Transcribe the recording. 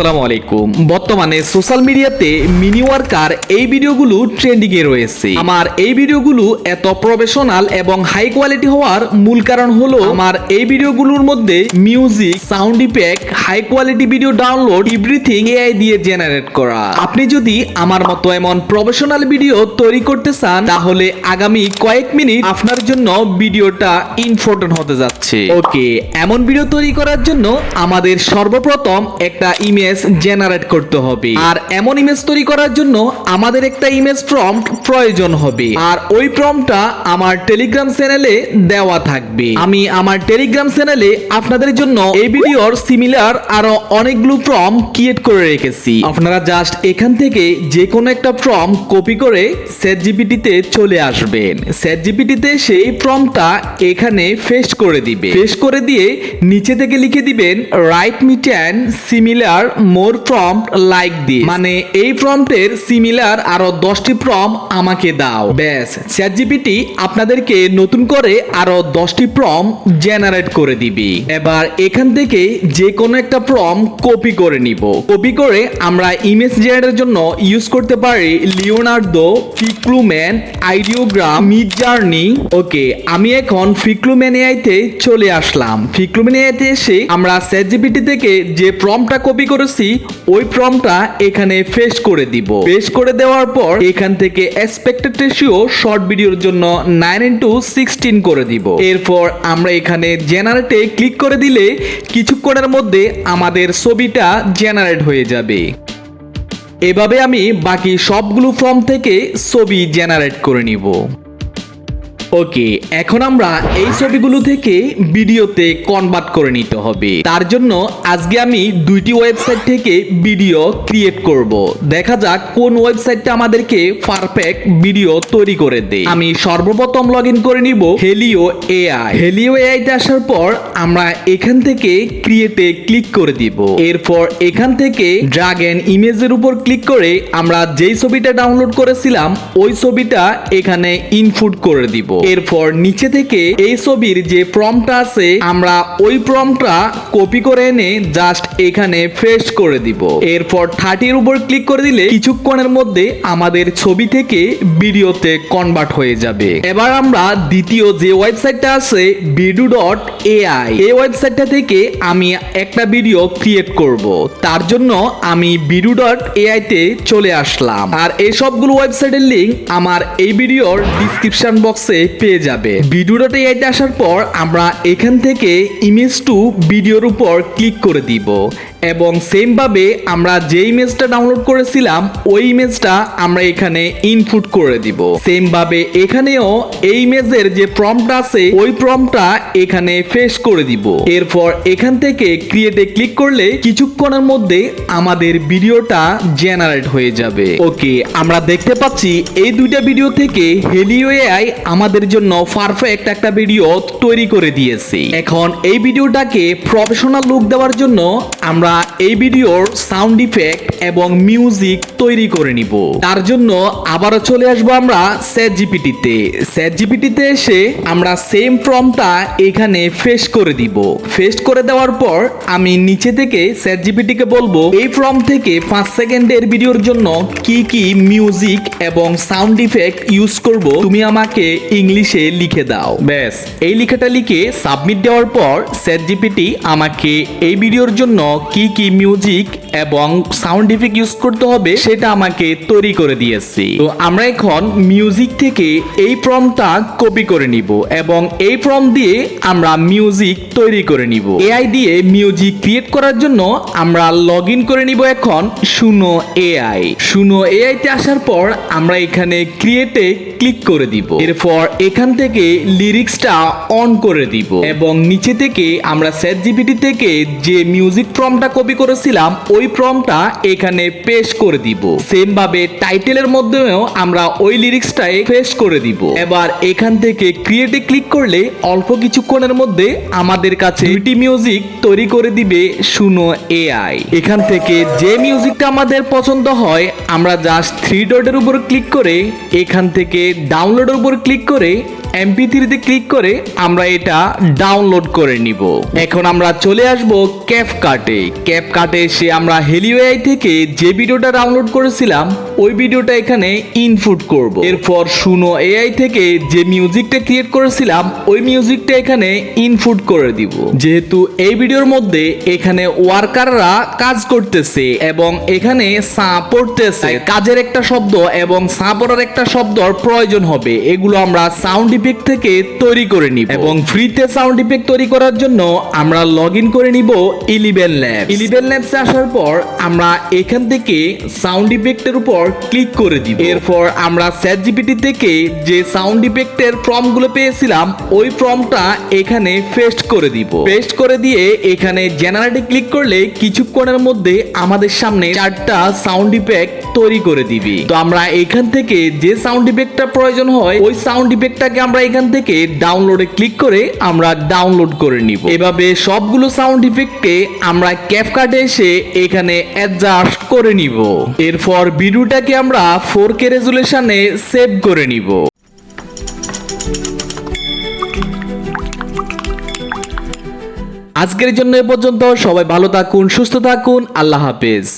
আসসালামু আলাইকুম। বর্তমানে সোশ্যাল মিডিয়াতে মিনি ওয়ার্কার এই ভিডিওগুলো ট্রেন্ডিং এ রয়েছে। আমার এই ভিডিওগুলো এত প্রফেশনাল এবং হাই কোয়ালিটি হওয়ার মূল কারণ হলো আমার এই ভিডিওগুলোর মধ্যে music sound effect high quality video download everything AI দিয়ে জেনারেট করা। আপনি যদি আমার মতো এমন প্রফেশনাল ভিডিও তৈরি করতে চান, তাহলে আগামী কয়েক মিনিট আপনার জন্য ভিডিওটা ইম্পর্টেন্ট হতে যাচ্ছে। ওকে, এমন ভিডিও তৈরি করার জন্য আমাদের সর্বপ্রথম একটা ইমেজ জেনারেট করতে হবে। আর এমন ইমেজ তৈরি করার জন্য আমাদের একটা ইমেজ প্রম্পট প্রয়োজন হবে। আর ওই প্রম্পটটা আমার টেলিগ্রাম চ্যানেলে দেওয়া থাকবে। আমি আমার টেলিগ্রাম চ্যানেলে আপনাদের জন্য এই ভিডিওর সিমিলার আরও অনেকগুলো প্রম ক্রিয়েট করে রেখেছি। আপনারা জাস্ট এখান থেকে যে কোনো একটা প্রম কপি করে সেট জিপিটিতে চলে আসবেন। সেট জিপিটিতে সেই প্রমটা এখানে ফেস্ট করে দিবে। ফেস্ট করে দিয়ে নিচে থেকে লিখে দিবেন write me tan similar more prompt like this মানে এই প্রম্পটের সিমিলার আরও দশটি প্রম আমাকে দাও। ব্যাস চ্যাট জিপিটি আপনাদেরকে নতুন করে আরও দশটি প্রম জেনারেট করে দিবি। এবার এখান থেকে যে কোনো একটা প্রম কপি করে নিব। কপি করে আমরা ইমেজ জেনারেটের জন্য ইউজ করতে পারি লিওনার্দো ফিক্লুম্যান আইডিওগ্রাম মিড জার্নি ওকে আমি এখন ফিক্লুম্যান এআইতে চলে আসলাম। ফিক্লুম্যান এআইতে এসে আমরা চ্যাট জিপিটি থেকে যে প্রমটা কপি করেছি, ওই প্রমটা এখানে ফেস করে দিব। ফেস করে দেওয়ার পর এখান থেকে এক্সপেক্টেড রেশিও শর্ট ভিডিওর জন্য নাইন ইন্টু সিক্সটিন করে দিব। এরপর আমরা এখানে জেনারেটে ক্লিক করে দিলে কিছুক্ষণের মধ্যে আমাদের ছবিটা জেনারেট হয়ে যাবে। এভাবে আমি বাকি সবগুলো ফর্ম থেকে ছবি জেনারেট করে নিব। ওকে, এখন আমরা এই ছবিগুলো থেকে ভিডিওতে কনভার্ট করে নিতে হবে। তার জন্য আজকে আমি দুইটি ওয়েবসাইট থেকে ভিডিও ক্রিয়েট করব। দেখা যাক কোন ওয়েবসাইটটা আমাদেরকে পারফেক্ট ভিডিও তৈরি করে দেয়। আমি সর্বপ্রথম লগ ইন করে নিব হেলিও এআই হেলিও এআইতে আসার পর আমরা এখান থেকে ক্রিয়েটে ক্লিক করে দিব। এরপর এখান থেকে ড্রাগ এন্ড ইমেজের উপর ক্লিক করে আমরা যেই ছবিটা ডাউনলোড করেছিলাম, ওই ছবিটা এখানে ইনপুট করে দিব। এরপর নিচে থেকে এই ছবির যে প্রমটা আছে, আমরা ওই প্রমটা কপি করে এনে জাস্ট এখানে পেস্ট করে দিব। এরপর থার্টির উপর ক্লিক করে দিলে কিছুক্ষণের মধ্যে আমাদের ছবি থেকে ভিডিওতে কনভার্ট হয়ে যাবে। এবার আমরা দ্বিতীয় যে ওয়েবসাইটটা আছে বিডু ডট এআই এই ওয়েবসাইটটা থেকে আমি একটা ভিডিও ক্রিয়েট করব। তার জন্য আমি বিডু ডট এআই তে চলে আসলাম। আর এই সবগুলো ওয়েবসাইটের লিংক আমার এই ভিডিওর ডিসক্রিপশন বক্সে পেয়ে যাবে। ভিডিও ডট আইতে আসার পর আমরা এখান থেকে ইমেজ টু ভিডিওর উপর ক্লিক করে দিব। এবং সেম ভাবে আমরা যে ইমেজটা ডাউনলোড করেছিলাম, ওই ইমেজটা আমরা এখানে ইনপুট করে দিব। সেম ভাবে এখানেও এই ইমেজের যে প্রম্পট আছে, ওই প্রম্পটটা এখানে ফেস করে দিব। এরপর এখান থেকে ক্রিয়েটে ক্লিক করলে কিছুক্ষণের মধ্যে আমাদের ভিডিওটা জেনারেট হয়ে যাবে। ওকে, আমরা দেখতে পাচ্ছি এই দুইটা ভিডিও থেকে হেলিও এআই আমাদের জন্য পারফেক্ট একটা ভিডিও তৈরি করে দিয়েছে। এখন এই ভিডিওটাকে প্রফেশনাল লুক দেওয়ার জন্য আমরা এই ভিডিওর সাউন্ড ইফেক্ট এবং মিউজিক তৈরি করে নিব। তার জন্য আবারও চলে আসব আমরা স্যাট জিপিটিতে স্যাট জিপিটিতে এসে আমরা সেম ফর্মটা এখানে ফেস করে দিব। ফেস করে দেওয়ার পর আমি নিচে থেকে স্যাট জিপিটিকে বলব, এই ফর্ম থেকে পাঁচ সেকেন্ডের ভিডিওর জন্য কি কি মিউজিক এবং সাউন্ড ইফেক্ট ইউজ করব তুমি আমাকে ইংলিশে লিখে দাও। ব্যাস, এই লেখাটা লিখে সাবমিট দেওয়ার পর স্যাট জিপিটি আমাকে এই ভিডিওর জন্য কি কি কি মিউজিক এবং সাউন্ড ইফেক্ট ইউজ করতে হবে সেটা আমাকে তৈরি করে দিয়েছি। তো আমরা এখন মিউজিক থেকে এই প্রমটা কপি করে নিব এবং এই প্রম দিয়ে আমরা মিউজিক তৈরি করে নিব। এআই দিয়ে মিউজিক ক্রিয়েট করার জন্য আমরা লগ ইন করে নিব এখন শুনো এআই শুনো এআই তে আসার পর আমরা এখানে ক্রিয়েটে ক্লিক করে দিব। এরপর এখান থেকে লিরিক্সটা অন করে দিব এবং নিচে থেকে আমরা সেট জিপিটি থেকে যে মিউজিক প্রমটা কপি করেছিলাম, ওই প্রমটা এখানে পেশ করে দিব। সেম ভাবে টাইটেলের মধ্যেও আমরা ওই লিরিক্সটাই পেশ করে দিব। এবার এখান থেকে ক্রিয়েটে ক্লিক করলে অল্প কিছুক্ষণের মধ্যে আমাদের কাছে দুইটি মিউজিক তৈরি করে দিবে শুনো এআই এখান থেকে যে মিউজিকটা আমাদের পছন্দ হয়, আমরা জাস্ট থ্রি ডটের উপর ক্লিক করে এখান থেকে ডাউনলোডের উপর ক্লিক করে এমপি থ্রিতে ক্লিক করে আমরা এটা ডাউনলোড করে নিব। এখন আমরা চলে আসব ক্যাপ কাটে ক্যাপ কাটে এসে আমরা হেলিওয়াই থেকে যে ভিডিওটা ডাউনলোড করেছিলাম, ওই ভিডিওটা এখানে ইনপুট করব। এরপর শুনো এআই থেকে যে মিউজিকটা ক্রিয়েট করেছিলাম, ওই মিউজিকটা এখানে ইনপুট করে দিব। যেহেতু এই ভিডিওর মধ্যে এখানে ওয়ার্কাররা কাজ করতেছে এবং এখানে সা পড়তেছে। কাজের একটা শব্দ এবং সা পড়ার একটা শব্দর প্রয়োজন হবে। এগুলো আমরা সাউন্ড ইফেক্ট থেকে তৈরি করে নিব। এবং ফ্রিতে সাউন্ড ইফেক্ট তৈরি করার জন্য আমরা লগ ইন করে নিব ইলিভেন ল্যাব ইলিভেন ল্যাবসে আসার পর আমরা এখান থেকে সাউন্ড ইফেক্টের উপর ক্লিক করে দিব। এরপর আমরা চ্যাট জিপিটি থেকে যে সাউন্ড ইফেক্টের ফর্মগুলো পেয়েছিলাম, ওই ফর্মটা এখানে পেস্ট করে দিব। পেস্ট করে দিয়ে এখানে জেনারেটে ক্লিক করলে কিছুক্ষণের মধ্যে আমাদের সামনে চারটা সাউন্ড ইফেক্ট তৈরি করে দিবি। তো আমরা এখান থেকে যে সাউন্ড ইফেক্টটা প্রয়োজন হয়, ওই সাউন্ড ইফেক্টটাকে আমরা এখান থেকে ডাউনলোডে ক্লিক করে আমরা ডাউনলোড করে নিব। এভাবে সবগুলো সাউন্ড ইফেক্টকে আমরা ক্যাপকাটে এসে এখানে অ্যাডজাস্ট করে নিব। এরপর ভিডিওটাকে আমরা ফোর কে রেজুলেশনে সেভ করে নিব। আজকের জন্য এ পর্যন্ত। সবাই ভালো থাকুন, সুস্থ থাকুন। আল্লাহ হাফেজ।